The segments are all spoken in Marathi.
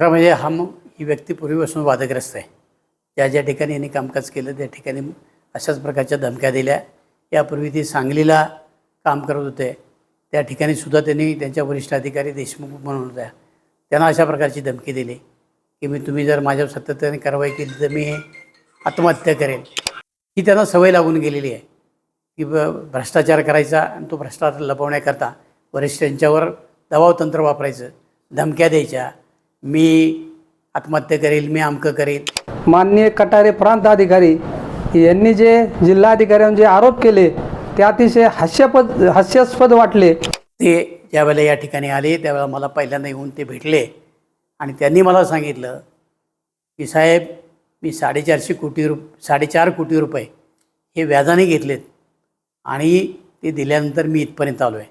खरं म्हणजे हा ही व्यक्ती पूर्वीपासून वादग्रस्त आहे. ज्या ज्या ठिकाणी यांनी कामकाज केलं त्या ठिकाणी अशाच प्रकारच्या धमक्या दिल्या. यापूर्वी ती सांगलीला काम करत होते. त्या ठिकाणी सुद्धा त्यांनी त्यांच्या वरिष्ठ अधिकारी देशमुख म्हणून होत्या. त्यांना अशा प्रकारची धमकी दिली की मी तुम्ही जर माझ्यावर सातत्याने कारवाई केली तर मी आत्महत्या करेन. ही त्यांना सवय लागून गेलेली आहे. की ब भ्रष्टाचार करायचा आणि तो भ्रष्टाचार लपवण्याकरता वरिष्ठांच्यावर दबाव तंत्र वापरायचं धमक्या द्यायच्या मी आत्महत्या करेल मी अमकं करेल. माननीय कटारे प्रांत अधिकारी यांनी जे जिल्हाधिकाऱ्यांवर जे आरोप केले ते अतिशय हास्यापद हास्यास्पद वाटले. ते ज्यावेळेला या ठिकाणी आले त्यावेळेला मला पहिल्यांदा येऊन ते भेटले. आणि त्यांनी मला सांगितलं की साहेब मी साडेचारशे कोटी रुप साडेचार कोटी रुपये हे व्याजाने घेतलेत आणि ते दिल्यानंतर मी इथपर्यंत आलो आहे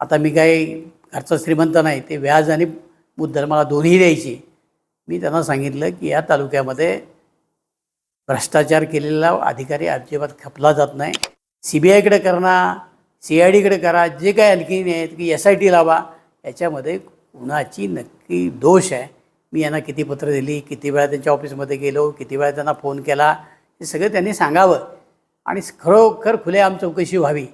आता मी काही घरचा श्रीमंत नाही ते व्याज आणि मुद्दल मला दोन्ही द्यायची. मी त्यांना सांगितलं की या तालुक्यामध्ये भ्रष्टाचार केलेला अधिकारी अजिबात खपला जात नाही. सी बी आयकडे करा सी आय डीकडे करा जे काय आणखी आहेत की एस आय टी लावा याच्यामध्ये कुणाची नक्की दोष आहे. मी यांना किती पत्र दिली किती वेळा त्यांच्या ऑफिसमध्ये गेलो किती वेळा त्यांना फोन केला हे सगळं त्यांनी सांगावं. आणि खरोखर खुलेआम चौकशी व्हावी.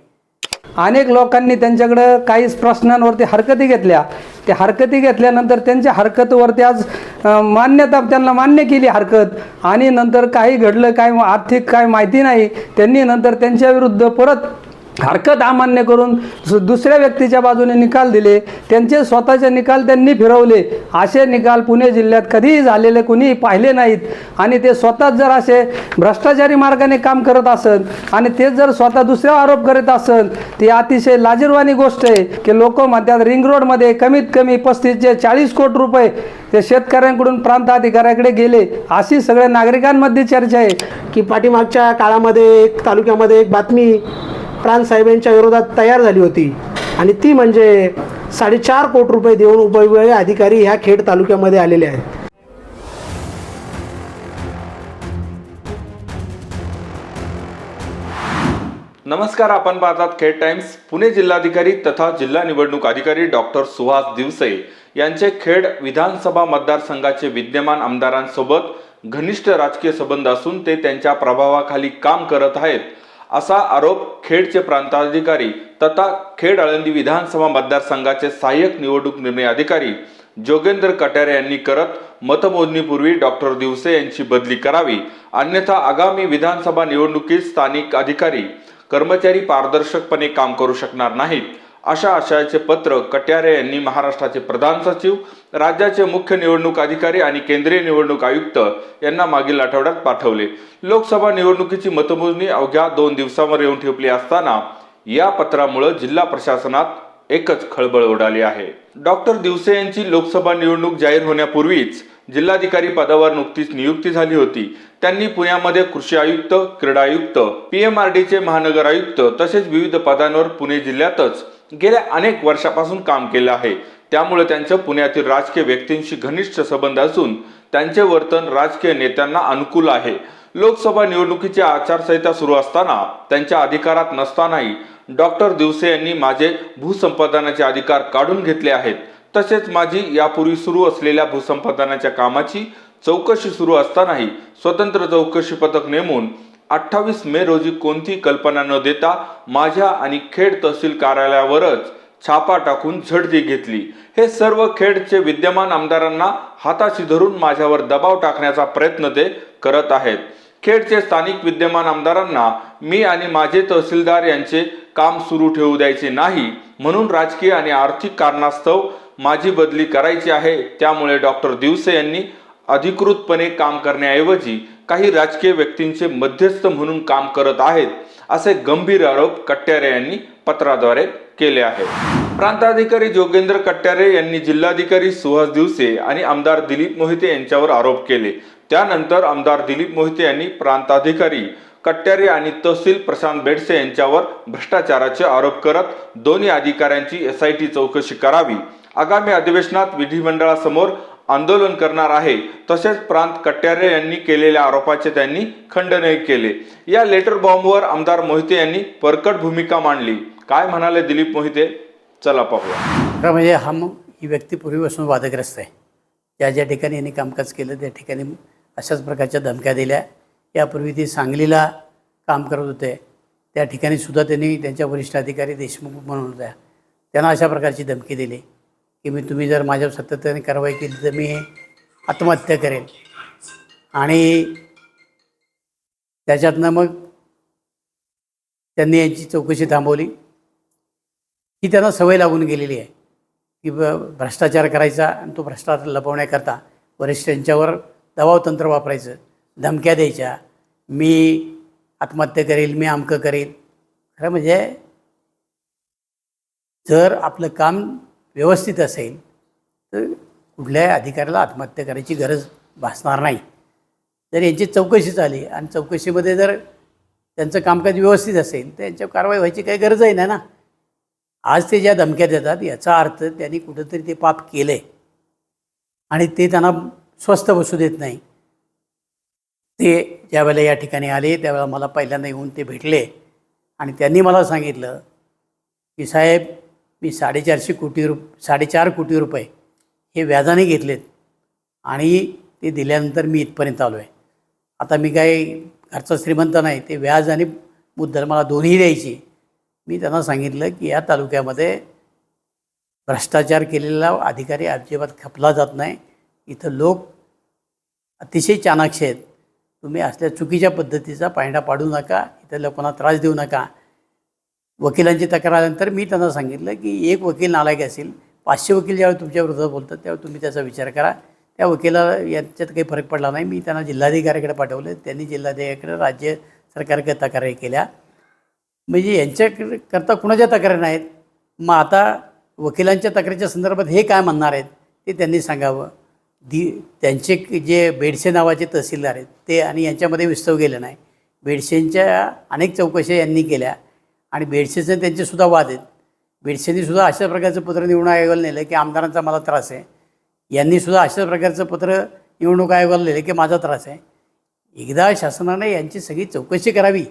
अनेक लोकांनी त्यांच्याकडं काही प्रश्नांवरती हरकती घेतल्या. ते हरकती घेतल्यानंतर त्यांच्या हरकतवरती आज मान्यता त्यांना मान्य केली हरकत. आणि नंतर काही घडलं काय आर्थिक काय माहिती नाही त्यांनी नंतर त्यांच्या विरुद्ध परत हरकत अमान्य करून दुसऱ्या व्यक्तीच्या बाजूने निकाल दिले त्यांचे स्वतःचे निकाल त्यांनी फिरवले. असे निकाल पुणे जिल्ह्यात कधीही झालेले कुणीही पाहिले नाहीत. आणि ते स्वतःच जर असे भ्रष्टाचारी मार्गाने काम करत असत आणि ते जर स्वतः दुसरा आरोप करत असत ती अतिशय लाजीरवाणी गोष्ट आहे की लोक म्हणतात रिंग रोडमध्ये कमीत कमी पस्तीसचे चाळीस कोटी रुपये ते शेतकऱ्यांकडून प्रांत अधिकाऱ्याकडे गेले. अशी सगळ्या नागरिकांमध्ये चर्चा आहे. की पाठीमागच्या काळामध्ये एक तालुक्यामध्ये एक बातमी प्राणसाहेबांच्या विरोधात तयार झाली होती. आणि ती म्हणजे साडेचार कोटी रुपये देऊन उपविभागीय अधिकारी ह्या खेड तालुक्यामध्ये आलेले आहेत. नमस्कार आपण पाहतात खेड टाइम्स. पुणे जिल्हाधिकारी तथा जिल्हा निवडणूक अधिकारी डॉक्टर सुहास दिवसे यांचे खेड विधानसभा मतदारसंघाचे विद्यमान आमदारांसोबत घनिष्ठ राजकीय संबंध असून ते त्यांच्या प्रभावाखाली काम करत आहेत. असा आरोप खेडचे प्रांताधिकारी तथा खेड आळंदी विधानसभा मतदारसंघाचे सहाय्यक निवडणूक निर्णय अधिकारी जोगेंद्र कटारे यांनी करत मतमोजणीपूर्वी डॉक्टर दिवसे यांची बदली करावी. अन्यथा आगामी विधानसभा निवडणुकीत स्थानिक अधिकारी कर्मचारी पारदर्शकपणे काम करू शकणार नाहीत. अशा आशयाचे पत्र कट्यारे यांनी महाराष्ट्राचे प्रधान सचिव राज्याचे मुख्य निवडणूक अधिकारी आणि केंद्रीय निवडणूक आयुक्त यांना मागील आठवड्यात पाठवले. लोकसभा निवडणुकीची मतमोजणी अवघ्या दोन दिवसांवर येऊन ठेपली असताना या पत्रामुळे जिल्हा प्रशासनात एकच खळबळ उडाली आहे. डॉक्टर दिवसे यांची लोकसभा निवडणूक जाहीर होण्यापूर्वीच जिल्हाधिकारी पदावर नुकतीच नियुक्ती झाली होती. त्यांनी पुण्यामध्ये कृषी आयुक्त क्रीडा आयुक्त पीएमआरडीचे महानगर आयुक्त तसेच विविध पदांवर पुणे जिल्ह्यातच गेल्या अनेक वर्षापासून काम केलं आहे. त्यामुळे त्यांचं पुण्यातील राजकीय व्यक्तींशी घनिष्ठ संबंध असून त्यांचे वर्तन राजकीय नेत्यांना अनुकूल आहे. लोकसभा निवडणुकीची आचारसंहिता सुरू असताना त्यांच्या अधिकारात नसतानाही डॉक्टर दिवसे यांनी माझे भूसंपादनाचे अधिकार काढून घेतले आहेत. तसेच माझी यापूर्वी सुरू असलेल्या भूसंपादनाच्या कामाची चौकशी सुरू असतानाही स्वतंत्र चौकशी पथक नेमून अठ्ठावीस मे रोजी कोणती कल्पना न देता माझ्या आणि खेड तहसील कार्यालयावरच छापा टाकून झडती घेतली. हे सर्व खेडचे विद्यमान आमदारांना हाताशी धरून माझ्यावर दबाव टाकण्याचा प्रयत्न ते करत आहेत. खेडचे स्थानिक विद्यमान आमदारांना मी आणि माझे तहसीलदार यांचे काम सुरू ठेवू द्यायचे नाही म्हणून राजकीय आणि आर्थिक कारणास्तव माझी बदली करायची आहे. त्यामुळे डॉक्टर दिवसे यांनी अधिकृतपणे काम करण्याऐवजी काही राजकीय व्यक्तींचे मध्यस्थ म्हणून काम करत आहेत असे गंभीर आरोप कट्यारे यांनी पत्राद्वारे केले आहेत. प्रांताधिकारी जोगेंद्र कट्यारे यांनी जिल्हाधिकारी सुहास दिवसे आणि आमदार दिलीप मोहिते यांच्यावर आरोप केले. त्यानंतर आमदार दिलीप मोहिते यांनी प्रांताधिकारी कट्यारे आणि तहसील प्रशांत बेडसे यांच्यावर भ्रष्टाचाराचे आरोप करत दोन्ही अधिकाऱ्यांची एस आय टी चौकशी करावी. आगामी अधिवेशनात विधिमंडळासमोर आंदोलन करणार आहे. तसेच प्रांत कट्यारे यांनी केलेल्या आरोपाचे त्यांनी खंडनही केले. या लेटर बॉम्बवर आमदार मोहिते यांनी परकट भूमिका मांडली. काय म्हणाले दिलीप मोहिते? चला पाहूया. खरं म्हणजे हा ही व्यक्ती पूर्वीपासून वादग्रस्त आहे. ज्या ज्या ठिकाणी यांनी कामकाज केलं त्या ठिकाणी अशाच प्रकारच्या धमक्या दिल्या. यापूर्वी ते सांगलीला काम करत होते. त्या ठिकाणी सुद्धा त्यांनी त्यांच्या वरिष्ठ अधिकारी देशमुख म्हणून होत्या. त्यांना अशा प्रकारची धमकी दिली. की मी तुम्ही जर माझ्यावर सातत्याने कारवाई केली तर मी आत्महत्या करेन. आणि त्याच्यातनं मग त्यांनी यांची चौकशी थांबवली. ही त्यांना सवय लागून गेलेली आहे. की भ्रष्टाचार करायचा आणि तो भ्रष्टाचार लपवण्याकरता वरिष्ठांच्यावर दबाव तंत्र वापरायचं धमक्या द्यायच्या. मी आत्महत्या करेल मी अमकं करेल. खरं म्हणजे जर आपलं काम व्यवस्थित असेल तर कुठल्याही अधिकाऱ्याला आत्महत्या करायची गरज भासणार नाही. जर यांची चौकशी झाली आणि चौकशीमध्ये जर त्यांचं कामकाज व्यवस्थित असेल तर यांच्यावर कारवाई व्हायची काही गरज आहे ना ना? आज ते ज्या धमक्या देतात याचा अर्थ त्यांनी कुठंतरी ते पाप केलं आहे आणि ते त्यांना स्वस्त बसू देत नाही. ते ज्यावेळेला या ठिकाणी आले त्यावेळेला मला पहिल्यांदा येऊन ते भेटले. आणि त्यांनी मला सांगितलं की साहेब मी साडेचारशे कोटी रुप साडेचार कोटी रुपये हे व्याजाने घेतलेत. आणि ते दिल्यानंतर मी इथपर्यंत आलो आहे आता मी काही घरचा श्रीमंत नाही ते व्याज आणि मुद्दल मला दोन्ही द्यायची. मी त्यांना सांगितलं की या तालुक्यामध्ये भ्रष्टाचार केलेला अधिकारी अजिबात खपला जात नाही. इथं लोक अतिशय चाणाक्ष आहेत. तुम्ही असल्या चुकीच्या पद्धतीचा पायंडा पाडू नका इथं लोकांना त्रास देऊ नका. वकिलांची तक्रार आल्यानंतर मी त्यांना सांगितलं की एक वकील नालायक असेल पाचशे वकील ज्यावेळी तुमच्या विरोधात बोलतात त्यावेळी तुम्ही त्याचा विचार करा. त्या वकिलाला यांच्यात काही फरक पडला नाही. मी त्यांना जिल्हाधिकाऱ्याकडे पाठवलं. त्यांनी जिल्हाधिकाऱ्याकडे राज्य सरकारकडे तक्रारी केल्या. म्हणजे यांच्याकडे करता कुणाच्या तक्रारी नाहीत? मग आता वकिलांच्या तक्रारीच्या संदर्भात हे काय म्हणणार आहेत ते त्यांनी सांगावं. दि त्यांचे जे बेडसे नावाचे तहसीलदार आहेत ते आणि यांच्यामध्ये विस्तव गेलं नाही. बेडसेंच्या अनेक चौकशा यांनी केल्या. आणि बेडसेचे त्यांचेसुद्धा वाद आहेत. बेडशेंनीसुद्धा अशा प्रकारचं पत्र निवडणूक आयोगाला नेलं की आमदारांचा मला त्रास आहे. यांनीसुद्धा अशा प्रकारचं पत्र निवडणूक आयोगाला लिहिलं की माझा त्रास आहे. एकदा शासनाने यांची सगळी चौकशी करावी.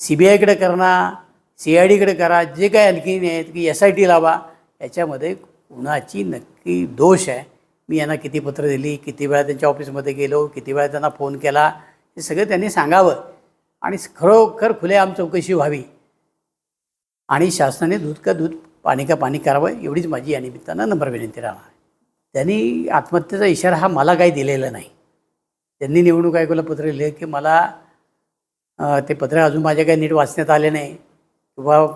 सी बी आयकडे करणं सी आय डीकडे करा जे काही आणखी आहेत की एस आय टी लावा याच्यामध्ये कुणाची नक्की दोष आहे. मी यांना किती पत्र दिली किती वेळा त्यांच्या ऑफिसमध्ये गेलो किती वेळा त्यांना फोन केला हे सगळं त्यांनी सांगावं. आणि खरोखर खुलेआम चौकशी व्हावी. आणि शासनाने दूध का दूध पाणी का पाणी करावं एवढीच माझी या निमित्तानं नंबर विनंती राहणार. त्यांनी आत्महत्येचा इशारा हा मला काही दिलेला नाही. त्यांनी निवडणूक आयोगाला पत्र लिहिलं की मला ते पत्र अजून माझ्या काही नीट वाचण्यात आले नाही. किंवा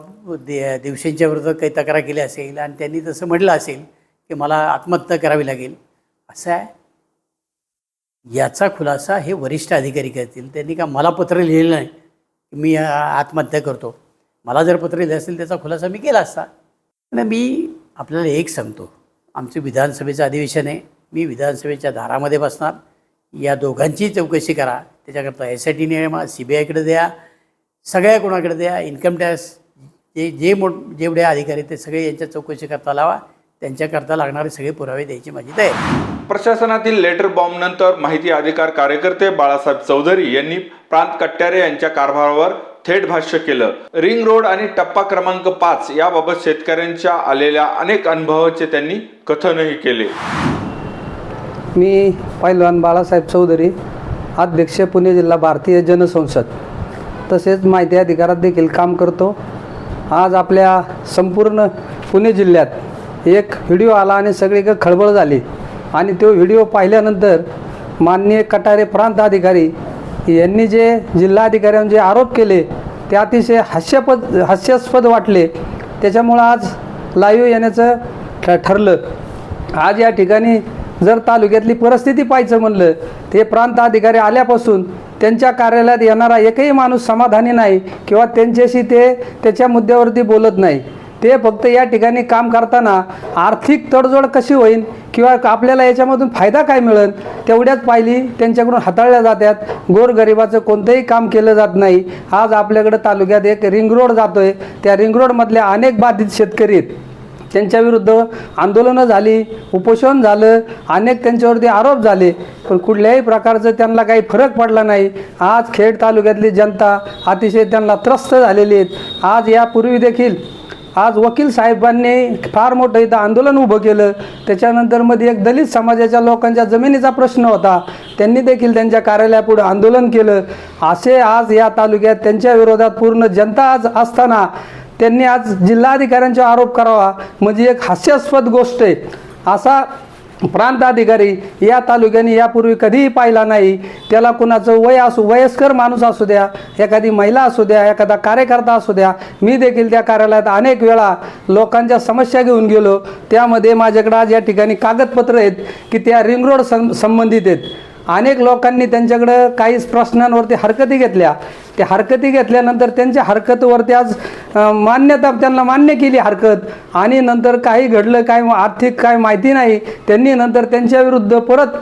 दे दिवसांच्या विरोधात काही तक्रार केली असेल आणि त्यांनी तसं म्हटलं असेल की मला आत्महत्या करावी लागेल. असं आहे. याचा खुलासा हे वरिष्ठ अधिकारी करतील. त्यांनी का मला पत्र लिहिलं नाही की मी आत्महत्या करतो. मला जर पत्र लिहिलं असेल त्याचा खुलासा मी केला असता. आणि मी आपल्याला एक सांगतो. आमचं विधानसभेचं अधिवेशन आहे. मी विधानसभेच्या दारामध्ये बसणार. या दोघांची चौकशी करा. त्याच्याकरता S I T C B आयकडे द्या. सगळ्या कोणाकडे द्या. इन्कम टॅक्स जे जे मोठ जेवढे अधिकारी ते सगळे यांच्या चौकशी करता लावा. त्यांच्याकरता लागणारे सगळे पुरावे द्यायची माझी तयारी. प्रशासनातील लेटर बॉम्ब नंतर माहिती अधिकार कार्यकर्ते बाळासाहेब चौधरी यांनी प्रांत कट्यारे यांच्या कारभारावर थेट भाष्य केलं. रिंग रोड आणि टप्पा क्रमांक पाच याबाबत शेतकऱ्यांच्या आलेल्या अनेक अनुभवाचे त्यांनी कथनही केले. मी पैलवान बाळासाहेब चौधरी अध्यक्ष पुणे जिल्हा भारतीय जनसंसद. तसेच माहिती अधिकारात देखील काम करतो. आज आपल्या संपूर्ण पुणे जिल्ह्यात एक व्हिडिओ आला आणि सगळीकडे खळबळ झाली. आणि तो व्हिडिओ पाहिल्यानंतर माननीय कटारे प्रांत अधिकारी यांनी जे जिल्हाधिकाऱ्यांवर जे आरोप केले ते अतिशय हास्यपद हास्यास्पद वाटले. त्याच्यामुळं आज लाईव्ह येण्याचं ठ ठरलं. आज या ठिकाणी जर तालुक्यातली परिस्थिती पाहायचं म्हणलं ते प्रांत अधिकारी आल्यापासून त्यांच्या कार्यालयात येणारा एकही माणूस समाधानी नाही किंवा त्यांच्याशी ते त्याच्या मुद्द्यावरती बोलत नाही. ते फक्त या ठिकाणी काम करताना आर्थिक तडजोड कशी होईल किंवा आपल्याला याच्यामधून फायदा काय मिळेल तेवढ्याच पाहिली त्यांच्याकडून हाताळल्या जातात गोरगरिबाचं कोणतंही काम केलं जात नाही. आज आपल्याकडं तालुक्यात एक रिंग रोड आहे त्या रिंग रोडमधल्या अनेक बाधित शेतकरी आहेत. आंदोलनं झाली उपोषण झालं अनेक त्यांच्यावरती आरोप झाले. पण कुठल्याही प्रकारचं त्यांना काही फरक पडला नाही. आज खेड तालुक्यातली जनता अतिशय त्यांना त्रस्त झालेली आहेत. आज यापूर्वी देखील आज वकील साहेबांनी फार मोठं इथं आंदोलन उभं केलं. त्याच्यानंतरमध्ये एक दलित समाजाच्या लोकांच्या जमिनीचा प्रश्न होता. त्यांनी देखील त्यांच्या कार्यालयापुढे आंदोलन केलं. असे आज या तालुक्यात त्यांच्या विरोधात पूर्ण जनता आज असताना त्यांनी आज जिल्हाधिकाऱ्यांचा आरोप करावा. म्हणजे एक हास्यास्पद गोष्ट आहे. असा प्रांताधिकारी या तालुक्याने यापूर्वी कधीही पाहिला नाही. त्याला कुणाचं वय असू वयस्कर माणूस असू द्या एखादी महिला असू द्या एखादा कार्यकर्ता असू द्या मी देखील त्या कार्यालयात अनेक वेळा लोकांच्या समस्या घेऊन गेलो. त्यामध्ये माझ्याकडे आज या ठिकाणी कागदपत्र आहेत की त्या रिंग रोड सं संबंधित आहेत. अनेक लोकांनी त्यांच्याकडं काही प्रश्नांवरती हरकती घेतल्या. त्या हरकती घेतल्यानंतर त्यांच्या हरकतवरती आज मान्यता त्यांना मान्य केली हरकत. आणि नंतर काही घडलं काय आर्थिक काय माहिती नाही त्यांनी नंतर त्यांच्या विरुद्ध परत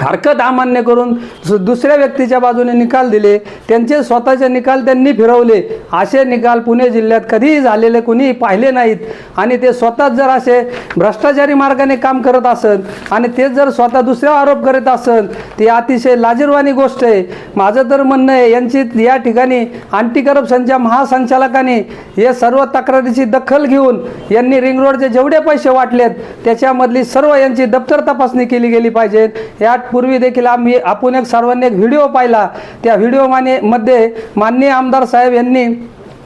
हरकत अमान्य करून सु- दुसऱ्या व्यक्तीच्या बाजूने निकाल दिले त्यांचे स्वतःचे निकाल त्यांनी फिरवले. असे निकाल पुणे जिल्ह्यात कधीही झालेले कुणीही पाहिले नाहीत. आणि ते स्वतःच जर असे भ्रष्टाचारी मार्गाने काम करत असत आणि तेच जर स्वतः दुसऱ्या आरोप करत असत ती अतिशय लाजीरवाणी गोष्ट आहे. माझं तर म्हणणं आहे यांची या ठिकाणी अँटी करप्शनच्या महासंचालकांनी हे सर्व तक्रारीची दखल घेऊन यांनी रिंग रोडचे जेवढे पैसे वाटलेत त्याच्यामधली सर्व यांची दप्तर तपासणी केली गेली पाहिजे यापूर्वी देखील आम्ही आपण एक सर्वांनी एक व्हिडिओ पाहिला. त्या व्हिडिओ माने मध्ये माननीय आमदार साहेब यांनी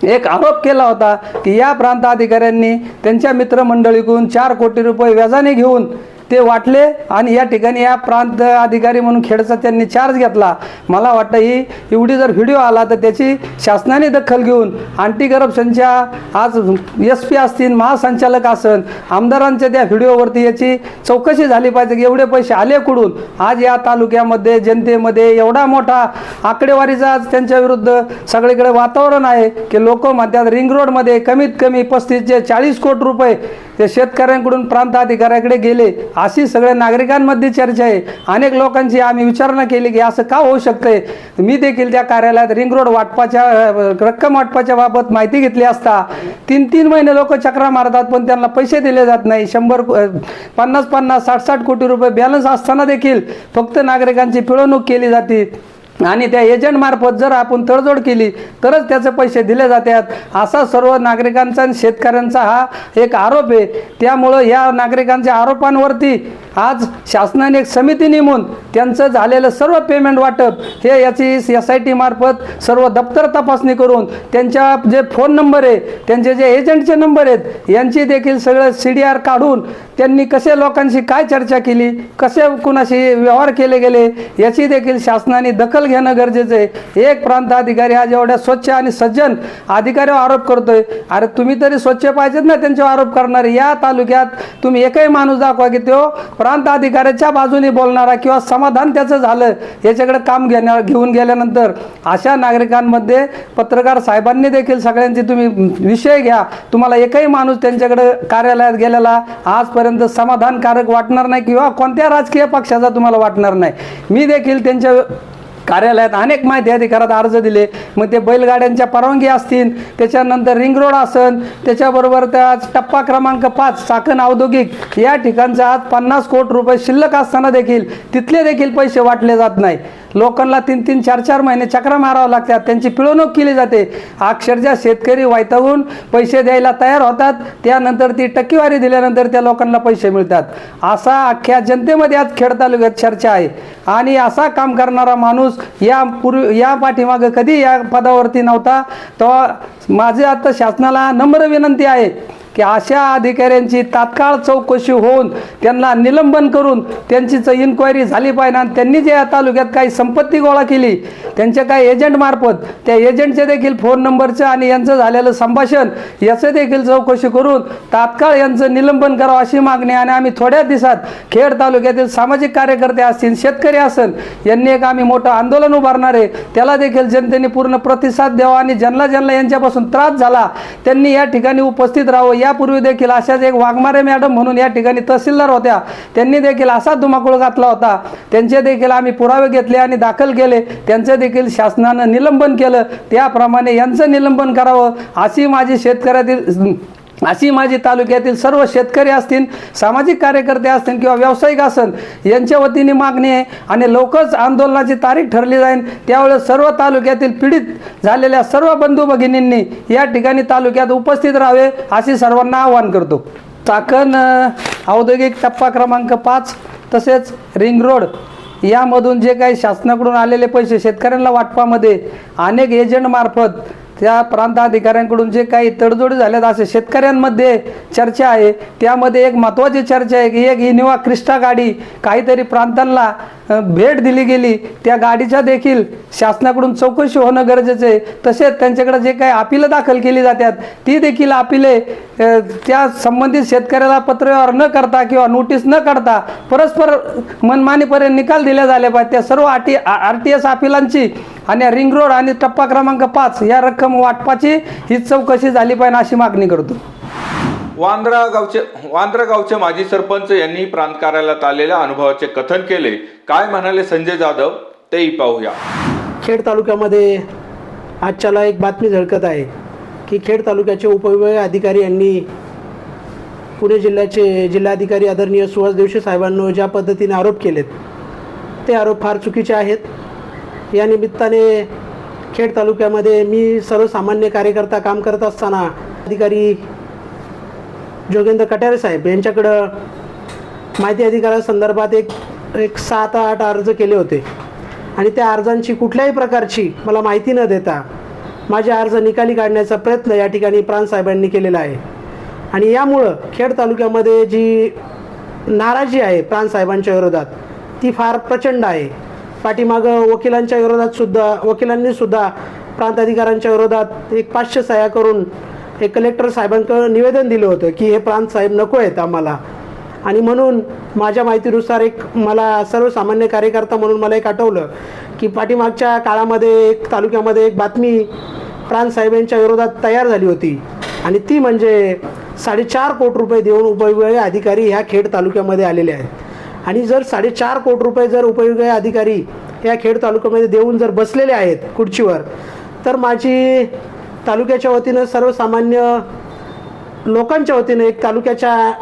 एक आरोप केला होता की या प्रांताधिकाऱ्यांनी त्यांच्या मित्रमंडळीकडून चार कोटी रुपये व्याजाने घेऊन ते वाटले आणि या ठिकाणी या प्रांत अधिकारी म्हणून खेडचा त्यांनी चार्ज घेतला. मला वाटतं ही एवढी जर व्हिडिओ आला तर त्याची शासनाने दखल घेऊन अँटी करप्शनच्या आज एस पी असतील महासंचालक असन आमदारांच्या त्या व्हिडिओवरती याची चौकशी झाली पाहिजे की एवढे पैसे आले कुठून? आज या तालुक्यामध्ये जनतेमध्ये एवढा मोठा आकडेवारीचा आज त्यांच्या विरुद्ध सगळीकडे वातावरण आहे की लोक म्हणतात रिंग रोडमध्ये कमीत कमी पस्तीसचे चाळीस कोटी रुपये ते शेतकऱ्यांकडून प्रांत अधिकाऱ्याकडे गेले. अशी सगळ्या नागरिकांमध्ये चर्चा आहे. अनेक लोकांची आम्ही विचारणा केली की असं का होऊ शकतंय? मी देखील त्या कार्यालयात रिंग रोड वाटपाच्या रक्कम वाटपाच्या बाबत माहिती घेतली असता तीन तीन महिने लोक चक्रा मारतात पण त्यांना पैसे दिले जात नाही. शंभर पन्नास पन्नास साठ साठ कोटी रुपये बॅलन्स असताना देखील फक्त नागरिकांची पिळवणूक केली जाते. आणि त्या एजंटमार्फत जर आपण तडजोड केली तरच त्याचे पैसे दिले जातात. असा सर्व नागरिकांचा आणि शेतकऱ्यांचा हा एक आरोप आहे. त्यामुळं या नागरिकांच्या आरोपांवरती आज शासनाने एक समिती नेमून त्यांचं झालेलं सर्व पेमेंट वाटप हे याची एस आय टी मार्फत सर्व दप्तर तपासणी करून त्यांच्या जे फोन नंबर आहे त्यांचे जे एजंटचे नंबर आहेत यांची देखील सगळं सी डी आर काढून त्यांनी कसे लोकांशी काय चर्चा केली कसे कुणाशी व्यवहार केले गेले याची देखील शासनाने दखल घेणं गरजेचं आहे. एक प्रांत अधिकारी आज एवढ्या स्वच्छ आणि सज्जन अधिकाऱ्यावर आरोप करतोय अरे तुम्ही तरी स्वच्छ पाहिजेत ना त्यांच्यावर आरोप करणारे. या तालुक्यात तुम्ही एकही माणूस दाखवा की तो प्रांत अधिकाऱ्याच्या बाजूने बोलणारा किंवा समाधान त्याचं झालं याच्याकडे काम घेण्या घेऊन गेल्यानंतर अशा नागरिकांमध्ये पत्रकार साहेबांनी देखील सगळ्यांचे तुम्ही विषय घ्या. तुम्हाला एकही माणूस त्यांच्याकडे कार्यालयात गेलेला आजपर्यंत समाधानकारक वाटणार नाही किंवा कोणत्या राजकीय पक्षाचा तुम्हाला वाटणार नाही. मी देखील त्यांच्या कार्यालयात अनेक माहिती अधिकारात अर्ज दिले. मग ते बैलगाड्यांच्या परवानगी असतील त्याच्यानंतर रिंग रोड असन त्याच्याबरोबर त्या टप्पा क्रमांक पाच चाकण औद्योगिक या ठिकाणचा आज पन्नास कोटी रुपये शिल्लक असताना देखील तिथले देखील पैसे वाटले जात नाही. लोकांना तीन तीन चार चार महिने चक्रा मारावं लागतात त्यांची पिळवणूक केली जाते. अक्षरशः शेतकरी वैतागून पैसे द्यायला तयार होतात त्यानंतर ती टक्केवारी दिल्यानंतर त्या लोकांना पैसे मिळतात. असा अख्ख्या जनतेमध्ये आज खेड तालुक्यात चर्चा आहे. आणि असा काम करणारा माणूस या पूर्वी या पाठीमागं कधी या पदावरती नव्हता तेव्हा माझे आता शासनाला नम्र विनंती आहे. की अशा अधिकाऱ्यांची तात्काळ चौकशी होऊन त्यांना निलंबन करून त्यांची इन्क्वायरी झाली पाहिजे आणि त्यांनी जे या तालुक्यात काही संपत्ती गोळा केली त्यांच्या काही एजंटमार्फत त्या एजंटचे देखील फोन नंबरचं आणि यांचं झालेलं संभाषण याचं देखील चौकशी करून तात्काळ यांचं निलंबन करावं अशी मागणी आणि आम्ही थोड्या दिवसात खेड तालुक्यातील सामाजिक कार्यकर्ते असतील शेतकरी असेल यांनी एक आम्ही मोठं आंदोलन उभारणार आहे. त्याला देखील जनतेने पूर्ण प्रतिसाद द्यावा आणि ज्यांना ज्यांना यांच्यापासून त्रास झाला त्यांनी या ठिकाणी उपस्थित राहावं यापूर्वी देखील अशाच एक वाघमारे मॅडम म्हणून या ठिकाणी तहसीलदार होत्या. त्यांनी देखील असा धुमाकूळ घातला होता. त्यांचे देखील आम्ही पुरावे घेतले आणि दाखल केले. त्यांचं देखील शासनानं निलंबन केलं. त्याप्रमाणे यांचं निलंबन करावं अशी माझी शेतकऱ्यातील अशी माझी तालुक्यातील सर्व शेतकरी असतील सामाजिक कार्यकर्ते असतील किंवा व्यावसायिक असेल यांच्या वतीने मागणी आहे आणि लवकरच आंदोलनाची तारीख ठरली जाईल. त्यावेळेस सर्व तालुक्यातील पीडित झालेल्या सर्व बंधू भगिनींनी या ठिकाणी तालुक्यात उपस्थित राहावे असे सर्वांना आवाहन करतो. चाकण औद्योगिक टप्पा क्रमांक पाच तसेच रिंग रोड यामधून जे काही शासनाकडून आलेले पैसे शेतकऱ्यांना वाटपामध्ये अनेक एजंटमार्फत त्या प्रांताधिकाऱ्यांकडून जे काही तडजोडी झाल्यात असे शेतकऱ्यांमध्ये चर्चा आहे. त्यामध्ये एक महत्त्वाची चर्चा आहे की एक इनोवा क्रिस्टा गाडी काहीतरी प्रांतांना भेट दिली गेली. त्या गाडीच्या देखील शासनाकडून चौकशी होणं गरजेचं आहे. तसेच त्यांच्याकडे जे काही अपिलं दाखल केली जातात ती देखील अपिले त्या संबंधित शेतकऱ्याला पत्रव्यवहार न करता किंवा नोटीस न करता परस्पर मनमानीपर्यंत निकाल दिले झाले पाहिजे त्या सर्व R T R T S अपिलांची आणि रिंग रोड आणि टप्पा क्रमांक पाच या रक्कम वाटपाची ही चौकशी झाली पाहिजे अशी मागणी करतो. वांद्रा गावचे वांद्रा गावचे माजी सरपंच यांनी प्रांत कार्यालयात आलेल्या अनुभवाचे कथन केले. काय म्हणाले संजय जाधव? तेही पाहूया. खेड तालुक्यामध्ये आजच्याला एक बातमी झळकत आहे की खेड तालुक्याचे उपविभागीय अधिकारी यांनी पुणे जिल्ह्याचे जिल्हाधिकारी आदरणीय सुहास दिवशी साहेबांनो ज्या पद्धतीने आरोप केलेत ते आरोप फार चुकीचे आहेत. या निमित्ताने खेड तालुक्यामध्ये मी सर्वसामान्य कार्यकर्ता काम करत असताना अधिकारी जोगेंद्र कटारे साहेब यांच्याकडं माहिती अधिकारासंदर्भात एक एक सात आठ अर्ज केले होते. आणि त्या अर्जांची कुठल्याही प्रकारची मला माहिती न देता माझे अर्ज निकाली काढण्याचा प्रयत्न या ठिकाणी प्राणसाहेबांनी केलेला आहे. आणि यामुळं खेड तालुक्यामध्ये जी नाराजी आहे प्राणसाहेबांच्या विरोधात ती फार प्रचंड आहे. पाठीमागं वकिलांच्या विरोधात सुद्धा वकिलांनी सुद्धा प्रांत अधिकाऱ्यांच्या विरोधात एक पाचशे सह्या करून एक कलेक्टर साहेबांकडे निवेदन दिलं होतं की हे प्रांत साहेब नको आहेत आम्हाला. आणि म्हणून माझ्या माहितीनुसार एक मला सर्वसामान्य कार्यकर्ता म्हणून मला एक आठवलं की पाठीमागच्या काळामध्ये एक तालुक्यामध्ये एक बातमी प्राणसाहेब यांच्या विरोधात तयार झाली होती. आणि ती म्हणजे साडेचार कोटी रुपये देऊन उपविभागीय अधिकारी ह्या खेड तालुक्यामध्ये आलेले आहेत. आणि जर साडेचार कोटी रुपये जर उपयोगी अधिकारी या खेड तालुक्यामध्ये देऊन जर बसलेले आहेत खुर्चीवर तर माझी तालुक्याच्या वतीनं सर्वसामान्य लोकांच्या वतीनं एक तालुक्याच्या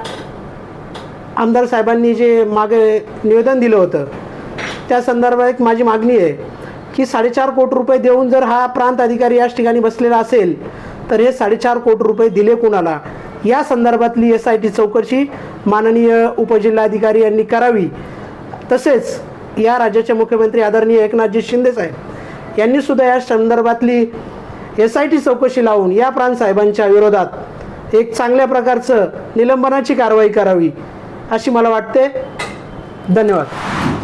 आमदार साहेबांनी जे मागे निवेदन दिलं होतं त्या संदर्भात एक माझी मागणी आहे की साडेचार कोटी रुपये देऊन जर हा प्रांत अधिकारी याच ठिकाणी बसलेला असेल तर हे साडेचार कोटी रुपये दिले कोणाला? या संदर्भातली एस आय टी चौकशी माननीय उपजिल्हाधिकारी यांनी करावी. तसेच या राज्याचे मुख्यमंत्री आदरणीय एकनाथजी शिंदे साहेब यांनी सुद्धा या संदर्भातली एस आय टी चौकशी लावून या प्रांतसाहेबांच्या विरोधात एक चांगल्या प्रकारचं निलंबनाची कारवाई करावी अशी मला वाटते. धन्यवाद.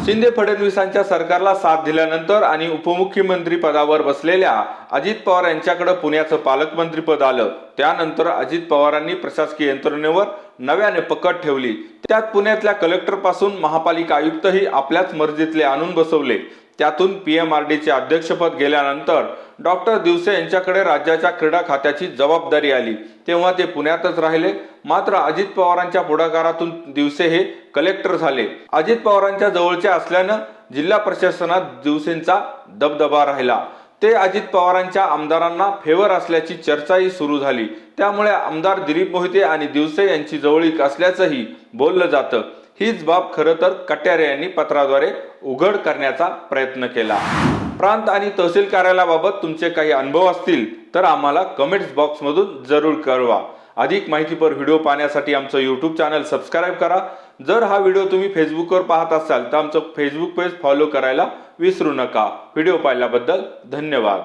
शिंदे फडणवीसांच्या सरकारला साथ दिल्यानंतर आणि उपमुख्यमंत्री पदावर बसलेल्या अजित पवार यांच्याकडे पुण्याचं पालकमंत्रीपद आलं त्यानंतर अजित पवारांनी प्रशासकीय यंत्रणेवर नव्याने पकड ठेवली. त्यात पुण्यातल्या कलेक्टरपासून महापालिका आयुक्तही आपल्याच मर्जीतले आणून बसवले. त्यातून पीएमआरडीचे अध्यक्षपद गेल्यानंतर डॉक्टर दिवसे यांच्याकडे राज्याच्या क्रीडा खात्याची जबाबदारी आली. तेव्हा ते पुण्यातच राहिले. मात्र अजित पवारांच्या पुढाकारातून दिवसे हे कलेक्टर झाले. अजित पवारांच्या जवळचे असल्यानं जिल्हा प्रशासनात दिवसेंचा दबदबा राहिला. ते अजित पवारांच्या आमदारांना फेवर असल्याची चर्चाही सुरू झाली. त्यामुळे आमदार दिलीप मोहिते आणि दिवसे यांची जवळीक असल्याचंही बोललं जातं. हीच बाब खरं तर कट्यारे यांनी पत्राद्वारे उघड करण्याचा प्रयत्न केला. प्रांत आणि तहसील कार्यालयाबाबत तुमचे काही अनुभव असतील तर आम्हाला कमेंट्स बॉक्समधून जरूर कळवा. अधिक माहितीपर व्हिडिओ पाहण्यासाठी आमचं यूट्यूब चॅनल सबस्क्राईब करा. जर हा व्हिडिओ तुम्ही फेसबुकवर पाहत असाल तर आमचं फेसबुक पेज फॉलो करायला विसरू नका. व्हिडिओ पाहिल्याबद्दल धन्यवाद.